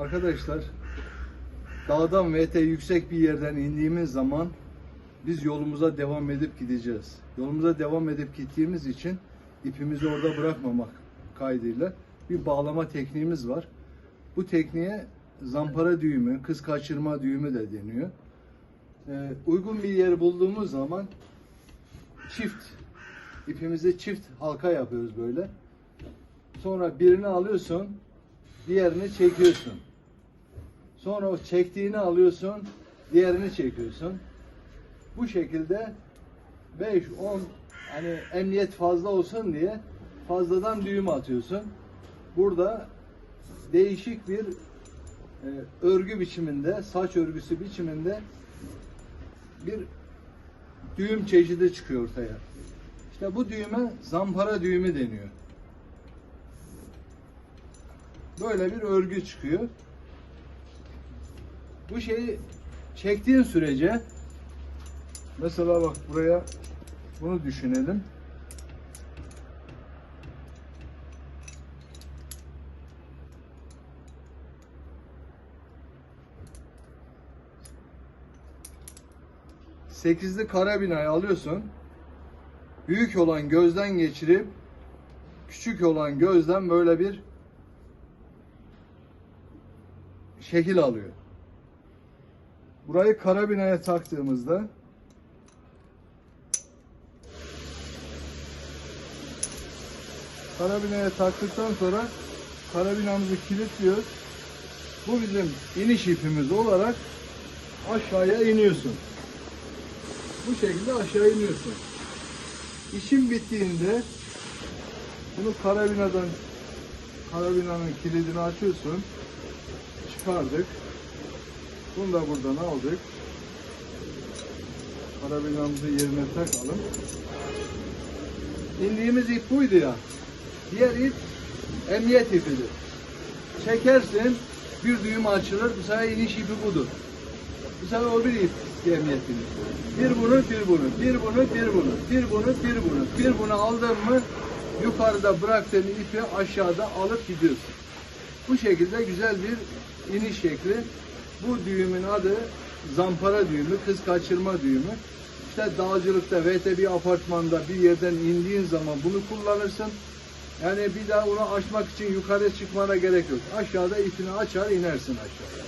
Arkadaşlar dağdan ve ete yüksek bir yerden indiğimiz zaman biz yolumuza devam edip gideceğiz. Yolumuza devam edip gittiğimiz için ipimizi orada bırakmamak kaydıyla bir bağlama tekniğimiz var. Bu tekniğe zampara düğümü, kız kaçırma düğümü de deniyor. Ee, uygun bir yer bulduğumuz zaman çift ipimizi çift halka yapıyoruz böyle. Sonra birini alıyorsun, diğerini çekiyorsun. Sonra o çektiğini alıyorsun, diğerini çekiyorsun. Bu şekilde 5 10 hani emniyet fazla olsun diye fazladan düğüm atıyorsun. Burada değişik bir e, örgü biçiminde, saç örgüsü biçiminde bir düğüm çeşidi çıkıyor ortaya. İşte bu düğüme zampara düğümü deniyor. Böyle bir örgü çıkıyor. Bu şeyi çektiğin sürece mesela bak buraya bunu düşünelim. Sekizli karabinayı alıyorsun. Büyük olan gözden geçirip küçük olan gözden böyle bir şekil alıyor. Burayı karabinaya taktığımızda karabinaya taktıktan sonra karabinamızı kilitliyoruz. Bu bizim iniş ipimiz olarak aşağıya iniyorsun. Bu şekilde aşağı iniyorsun. İşin bittiğinde bunu karabinadan karabinanın kilidini açıyorsun. Çıkardık. Bunu da buradan aldık. Karabinamızı yerine takalım. İndiğimiz ip buydu ya. Diğer ip emniyet ipidir. Çekersin bir düğüm açılır. Bu sefer iniş ipi budur. Bu sefer o bir ip emniyetini. Bir bunu, bir bunu, bir bunu, bir bunu, bir bunu, bir bunu, bir bunu aldın mı yukarıda bıraktığın ipi aşağıda alıp gidiyorsun. Bu şekilde güzel bir iniş şekli. Bu düğümün adı zampara düğümü, kız kaçırma düğümü. İşte dağcılıkta veya da bir apartmanda bir yerden indiğin zaman bunu kullanırsın. Yani bir daha onu aşmak için yukarı çıkmana gerek yok. Aşağıda ipini açar inersin aşağıya.